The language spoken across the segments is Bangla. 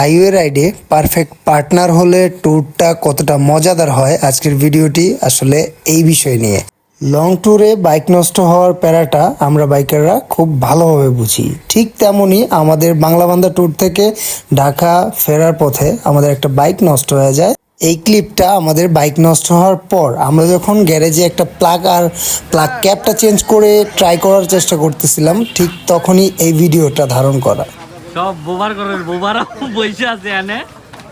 হাইওয়ে রাইডে পারফেক্ট পার্টনার হলে ট্যুরটা কতটা মজাদার হয় আজকের ভিডিওটি আসলে এই বিষয় নিয়ে। লং ট্যুরে বাইক নষ্ট হওয়ার প্যারাটা আমরা বাইকাররা খুব ভালোভাবে বুঝি। ঠিক তেমনই আমাদের বাংলাবান্ধা ট্যুর থেকে ঢাকা ফেরার পথে আমাদের একটা বাইক নষ্ট হয়ে যায়। এই ক্লিপটা আমাদের বাইক নষ্ট হওয়ার পর আমরা যখন গ্যারেজে একটা প্লাগ আর প্লাগ ক্যাপটা চেঞ্জ করে ট্রাই করার চেষ্টা করতেছিলাম, ঠিক তখনই এই ভিডিওটা ধারণ করা। সব বোবার করে বোবারও বসে আছে এনে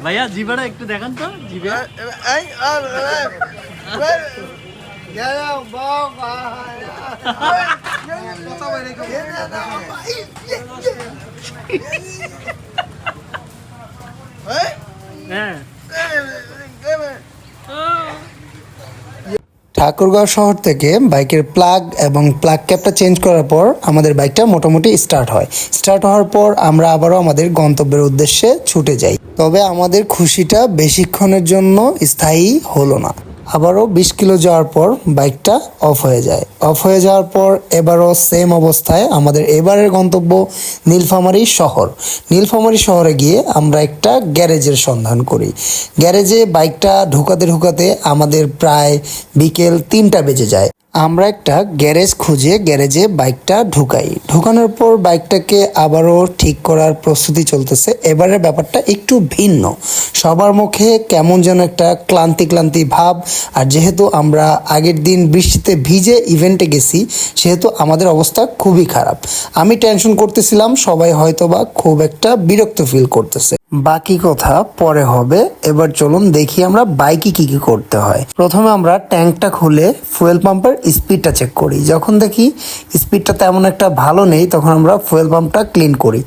ভাইয়া জিবাটা একটু দেখান তো জিবে হ্যাঁ ঠাকুরগাঁও শহর থেকে বাইকের প্লাগ এবং প্লাগ ক্যাপটা চেঞ্জ করার পর আমাদের বাইকটা মোটামুটি স্টার্ট হয়। স্টার্ট হওয়ার পর আমরা আবারও আমাদের গন্তব্যের উদ্দেশ্যে ছুটে যাই। তবে আমাদের খুশিটা বেশিক্ষণের জন্য স্থায়ী হলো না। আবারও বিশ কিলো যাওয়ার পর বাইকটা অফ হয়ে যায়। অফ হয়ে যাওয়ার পর এবারও সেম অবস্থায় আমাদের এবারের গন্তব্য নীলফামারী শহর। নীলফামারী শহরে গিয়ে আমরা একটা গ্যারেজের সন্ধান করি। গ্যারেজে বাইকটা ঢুকাতে ঢুকাতে আমাদের প্রায় বিকেল তিনটা বেজে যায়। আমরা একটা গ্যারেজ খুঁজে গ্যারেজে বাইকটা ঢুকাই। ঢুকানোর পর বাইকটাকে আবারও ঠিক করার প্রস্তুতি চলতেছে। এবারের ব্যাপারটা একটু ভিন্ন। সবার মুখে কেমন যেন একটা ক্লান্তি ক্লান্তি ভাব। আর যেহেতু আমরা আগের দিন বৃষ্টিতে ভিজে ইভেন্টে গেছি, সেহেতু আমাদের অবস্থা খুবই খারাপ। আমি টেনশন করতেছিলাম, সবাই হয়তোবা খুব একটা বিরক্ত ফিল করতেছে। বাকি কথা পরে হবে। এবার চলুন দেখি আমরা বাইকে কি কি করতে হয়। প্রথমে আমরা ট্যাঙ্কটা খুলে ফুয়েল পাম্পের স্পিডটা চেক করি। যখন দেখি স্পিডটা তেমন একটা ভালো নেই তখন আমরা ফুয়েল পাম্পটা ক্লিন করি।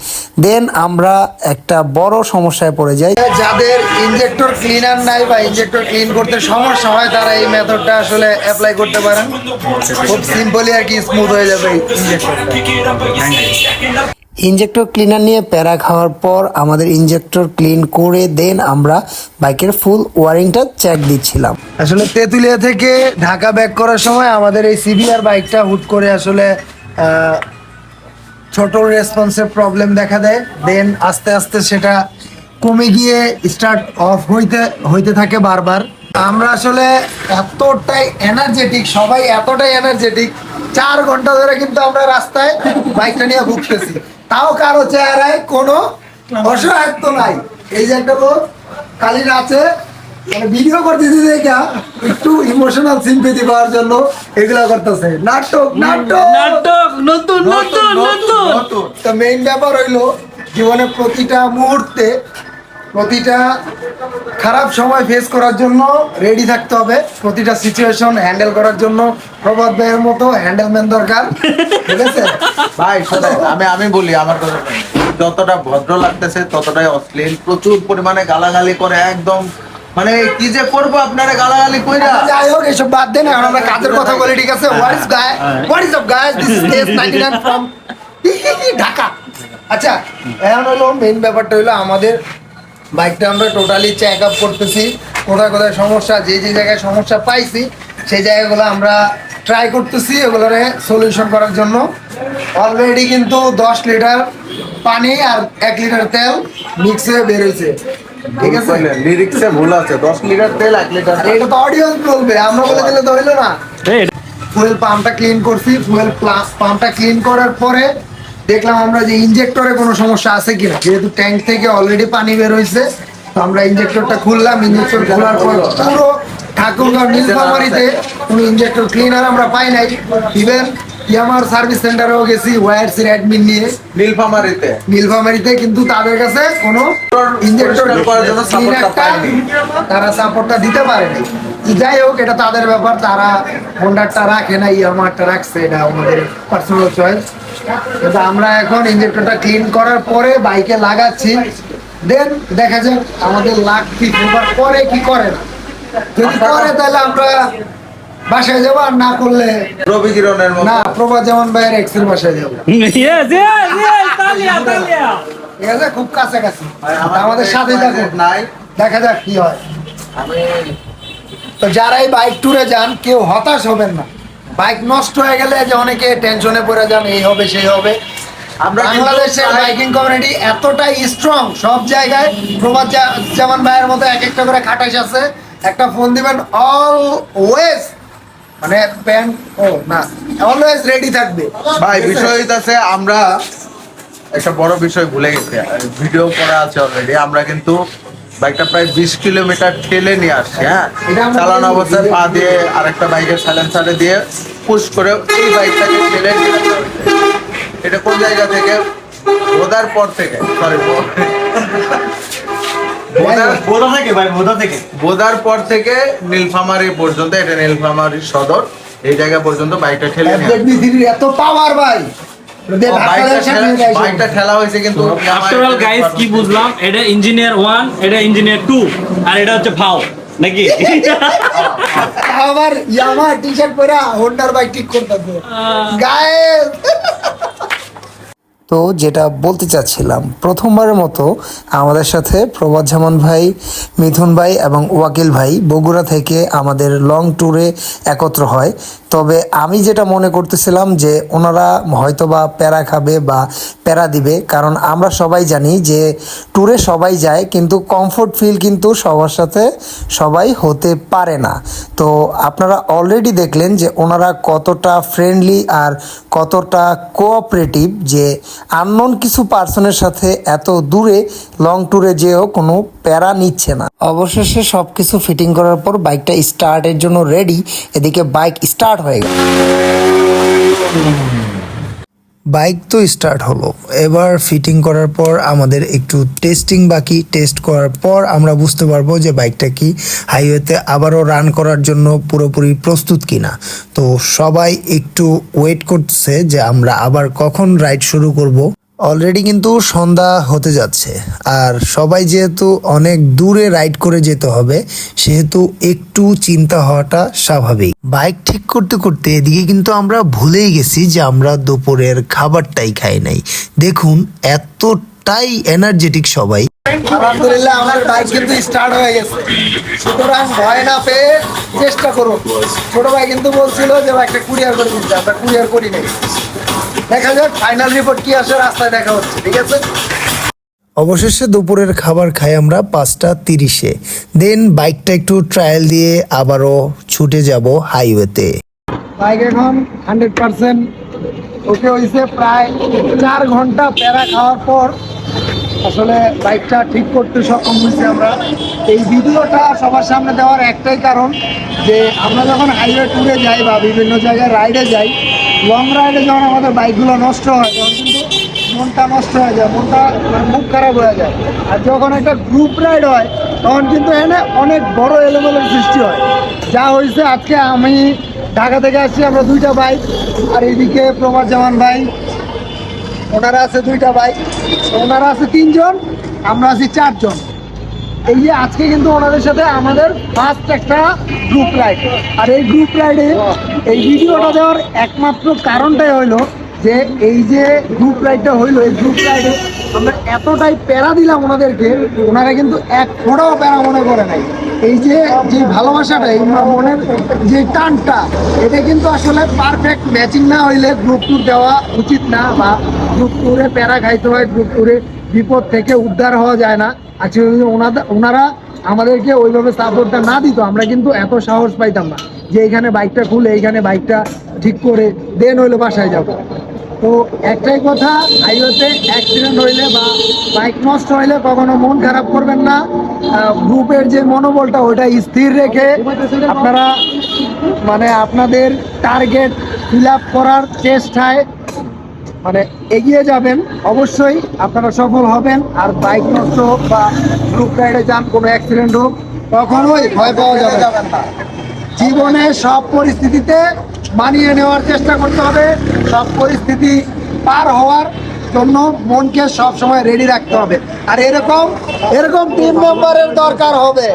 দেন আমরা একটা বড় সমস্যায় পড়ে যাই। যাদের ইনজেক্টর ক্লিনার নাই বা ইনজেক্টর ক্লিন করতে সমস্যা হয় তারা এই মেথডটা আসলে অ্যাপ্লাই করতে পারেন। খুব সিম্পলি আর কি স্মুথ হয়ে যাবে ইনজেক্টরটা ইনজেক্টর ক্লিনার নিয়ে প্যারা খাওয়ার পর আমাদের ইনজেক্টর ক্লিন করে দেন, আমরা বাইকের ফুল ওয়ারিংটা চেক দিচ্ছিলাম। আসলে তেঁতুলিয়া থেকে ঢাকা ব্যাক করার সময় আমাদের এই সিভিআর বাইকটা হুট করে আসলে ছোট রেসপন্সের প্রবলেম দেখা দেয়। দেন আস্তে আস্তে সেটা কমে গিয়ে স্টার্ট অফ হইতে হইতে থাকে বারবার। আমরা আসলে এতটাই এনার্জেটিক সবাই এতটাই এনার্জেটিক চার ঘণ্টা ধরে কিন্তু আমরা রাস্তায় বাইকটা নিয়ে ভুগতেছি। তাও কারও চেহারায় কোনো অসহায়ত্ব নাই। এই যে একটা লোক কালির আছে মানে ভিডিও করতেছি দেখা একটু ইমোশনাল সিম্পেথি পাওয়ার জন্য এগুলা করতেছে। নাটক নাটক! নাটক নতুন নতুন নতুন তো মেইন ব্যাপার হইল জীবনের প্রতিটা মুহূর্তে প্রতিটা খারাপ সময় ফেস করার জন্য রেডি থাকতে হবে। প্রতিটা সিচুয়েশন হ্যান্ডেল করার জন্য প্রভাত ভাইয়ের মতো হ্যান্ডেলম্যান দরকার। ঠিক আছে? ভাই আমি আমি বলি আমার কথা যতটা ভদ্র লাগতেছে ততটাই অশ্লীল। প্রচুর পরিমাণে গালাগালি করে একদম মানে কি যে করব আপনারা গালাগালি কইরা? যাই হোক এসব বাদ দেন এখন আমরা কাজের কথা বলি ঠিক আছে? What is guy what is up guys this is S 99 from Dhaka. আচ্ছা এখন হলো মেইন ব্যাপারটা হলো আমাদের বাইকটা আমরা টোটালি চেক আপ করতেছি। কোথায় কোথায় সমস্যা যে যে জায়গায় সমস্যা পাইছি সেই জায়গাগুলো আমরা ট্রাই করতেছি এগুলোরে সলিউশন করার জন্য। অলরেডি কিন্তু দশ লিটার পানি আর এক লিটার তেল মিক্স হয়ে বেরোইছে ঠিক আছে? লিরিক্সে ভুল আছে দশ লিটার তেল এক লিটার এটা তো অডিয়েন্স বলবে আমরা বলে দিলে তো হইল না। ফুয়েল পাম্পটা ক্লিন করছি ফুয়েল পাম্পটা ক্লিন করার পরে দেখলাম আমরা যে ইনজেক্টরে কোনো সমস্যা আছে কিনা যেহেতু ট্যাঙ্ক থেকে অলরেডি পানি বের হয়েছে তো আমরা ইনজেক্টরটা খুললাম ইনজেক্টর খোলার পর পুরো ঠাকুরগাঁও নীলফামারিতে কোনো ইনজেক্টর ক্লিনার আমরা পাই নাই। ইভেন ইয়ামার সার্ভিস সেন্টারেও গেছি ওয়ারসির অ্যাডমিন নিয়ে। নীলফামারিতে নীলফামারিতে কিন্তু তাদের কাছে কোনো ইনজেক্টর করার জন্য তারা সাপোর্টটা দিতে পারেনি। যাই হোক এটা তাদের ব্যাপার। তারা হোন্ডারটা রাখে না ইয়ামারটা রাখছে এটা আমাদের পার্সোনাল চয়েস কিন্তু আমরা এখন ইনজেক্টরটা ক্লিন করার পরে বাইকে লাগাচ্ছি। দেন দেখা যাক আমাদের লাখ কি করে কি করে না। যদি করে তাহলে আমরা বাসায় যাব আর না করলে রবি কিরণের না প্রভা যেমন ভাইয়ের এক্সেল বাসায় যাব। ঠিক আছে খুব কাছাকাছি। আমাদের সাথেই থাকুন। নাই। দেখা যাক কি হয়। আমি তো যারাই বাইক ট্যুরে যান কেউ হতাশ হবেন না। বাইক নষ্ট হয়ে গেলে যে অনেকে টেনশনে পড়ে যান এই হবে সেই হবে। আমরা বাংলাদেশের বাইকিং কমিউনিটি এতটাই স্ট্রং সব জায়গায় প্রভাত জামান ভাইয়ের মতো এক একটা করে খাটাইশ আছে। একটা ফোন দিবেন অলওয়েজ মানে প্যান ও না অলওয়েজ রেডি থাকবে। ভাই বিষয় হইতাছে আমরা একটা বড় বিষয় ভুলে গেছি। ভিডিও করা আছে অলরেডি আমরা কিন্তু বাইকটা প্রায় বিশ কিলোমিটার ঠেলে নিয়ে আসছি হ্যাঁ? চালানো অবস্থায় পা দিয়ে আরেকটা বাইকের সাইলেন্সারে দিয়ে পুশ করে এই বাইকটাকে ঠেলে নিয়ে এটা কোন জায়গা থেকে? বোধার পর থেকে। সরি বোধার পর থেকে নীলফামারি পর্যন্ত এটা নীলফামারি সদর এই জায়গা পর্যন্ত বাইকটা ঠেলে এত পাওয়ার ভাই। কি বুঝলাম? এটা ইঞ্জিনিয়ার ওয়ান এটা ইঞ্জিনিয়ার টু আর এটা হচ্ছে ভাও নাকি? আবার ইয়ামা টি শার্ট পরা হোন্ডার বাইক ঠিক করতে গায়ে তো যেটা বলতে চাচ্ছিলাম, প্রথমবারের মতো আমাদের সাথে প্রভাত জামান ভাই, মিথুন ভাই এবং ওয়াকিল ভাই বগুড়া থেকে আমাদের লং ট্যুরে একত্র হয়। তবে আমি যেটা মনে করতেছিলাম যে ওনারা হয়তোবা প্যারা খাবে বা প্যারা দিবে, কারণ আমরা সবাই জানি যে ট্যুরে সবাই যায়, কিন্তু কমফোর্ট ফিল কিন্তু সবার সাথে সবাই হতে পারে না। তো আপনারা অলরেডি দেখলেন যে ওনারা কতটা ফ্রেন্ডলি আর কতটা কোঅপারেটিভ যে আননোন কিছু পার্সনের সাথে এত দূরে লং ট্যুরে যেও কোনো প্যারা নিচ্ছে না। অবশেষে সব কিছু ফিটিং করার পর বাইকটা স্টার্টের জন্য রেডি, এদিকে বাইক স্টার্ট হয়ে গেল। বাইক তো স্টার্ট হলো। এবার ফিটিং করার পর আমাদের একটু টেস্টিং বাকি। টেস্ট করার পর আমরা বুঝতে পারব যে বাইকটা কি হাইওয়েতে আবারও রান করার জন্য পুরোপুরি প্রস্তুত কিনা। তো সবাই একটু ওয়েট করছে যে আমরা আবার কখন রাইড শুরু করব। অলরেডি কিন্তু সন্ধ্যা হতে যাচ্ছে। আর সবাই যেহেতু অনেক দূরে রাইড করে যেতে হবে, সেহেতু একটু চিন্তা হওয়াটা স্বাভাবিক। বাইক ঠিক করতে করতে এদিকে কিন্তু আমরা ভুলেই গেছি যে আমরা দুপুরের খাবারটাই খাই নাই। দেখুন, এতটাই এনার্জেটিক সবাই। আলহামদুলিল্লাহ আমাদের বাইক কিন্তু স্টার্ট হয়ে গেছে। সুতরাং ভয় না পেয়ে চেষ্টা করুন। ছোট ভাই কিন্তু বলছিল যে একটা কুরিয়ার করে দিতে আমরা কুরিয়ার করি নাই। দেখা যাক ফাইনাল রিপোর্ট কি আসে রাস্তায় দেখা হচ্ছে ঠিক আছে? অবশেষে দুপুরের খাবার খাই আমরা পাঁচটা তিরিশে। দেন বাইকটা একটু ট্রায়াল দিয়ে আবারও ছুটে যাব হাইওয়েতে বাইক এখন হান্ড্রেড পার্সেন্ট ওকে হয়েছে প্রায় চার ঘণ্টা প্যারা খাওয়ার পর আসলে বাইকটা ঠিক করতে সক্ষম হয়েছি আমরা। এই ভিডিওটা সবার সামনে দেওয়ার একটাই কারণ যে আমরা যখন হাইওয়ে ট্যুরে যাই বা বিভিন্ন জায়গায় রাইডে যাই লং রাইডে যখন আমাদের বাইকগুলো নষ্ট হয়, তখন কিন্তু মনটা নষ্ট হয়ে যায়, মনটা মানে মুখ খারাপ হয়ে যায়। আর যখন একটা গ্রুপ রাইড হয়, তখন কিন্তু এখানে অনেক বড় এলোমেলোর সৃষ্টি হয়। যা হয়েছে, আজকে আমি ঢাকা থেকে আসছি, আমরা দুইটা বাইক আর এইদিকে প্রভাত জামান ভাই, ওনারা আছে দুইটা বাইক ওনারা আছে তিনজন, আমরা আছি চারজন। এই যে আজকে কিন্তু ওনাদের সাথে আমাদের ফার্স্ট একটা গ্রুপ রাইড আর এই গ্রুপ রাইডে এই ভিডিওটা দেওয়ার একমাত্র কারণটাই হইল যে এই যে গ্রুপ রাইডটা হইল, এই গ্রুপ রাইডে আমরা এতটাই প্যারা দিলাম ওনাদেরকে, ওনারা কিন্তু এক ফোঁটাও প্যারা মনে করে নাই। এই যে যে ভালোবাসাটা, এই মনের যে টানটা, এটা কিন্তু আসলে পারফেক্ট ম্যাচিং না হইলে গ্রুপ ট্যুর দেওয়া উচিত না বা গ্রুপ ট্যুরে প্যারা খাইতে হয় গ্রুপ ট্যুরে বিপদ থেকে উদ্ধার হওয়া যায় না। আজকে যদি ওনারা আমাদেরকে ওইভাবে সাপোর্টটা না দিত, আমরা কিন্তু এত সাহস পাইতাম না যে এইখানে বাইকটা খুলে, এইখানে বাইকটা ঠিক করে, দেন হইল বাসায় যাব। তো একটাই কথা হাইওয়েতে অ্যাক্সিডেন্ট হইলে বা বাইক নষ্ট হইলে কখনো মন খারাপ করবেন না। গ্রুপের যে মনোবলটা ওটা স্থির রেখে আপনারা মানে আপনাদের টার্গেট ফিল করার চেষ্টায় মানে এগিয়ে যাবেন, অবশ্যই আপনারা সফল হবেন। আর বাইক নষ্ট হোক বা গ্রুপ রাইডে যান, কোনো অ্যাক্সিডেন্ট হোক, কখনোই ভয় পাওয়া যাবে না। জীবনে সব পরিস্থিতিতে মানিয়ে নেওয়ার চেষ্টা করতে হবে। সব পরিস্থিতি পার হওয়ার জন্য মনকে সব সময় রেডি রাখতে হবে। আর এরকম এরকম টিম মেম্বারের দরকার হবে।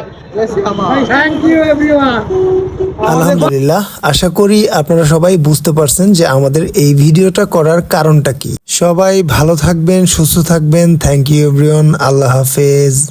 আলহামদুলিল্লাহ। আশা করি আপনারা সবাই বুঝতে পারছেন যে আমাদের এই ভিডিওটা করার কারণটা কি। সবাই ভালো থাকবেন, সুস্থ থাকবেন। থ্যাংক ইউ এভরিওয়ান আল্লাহ হাফেজ।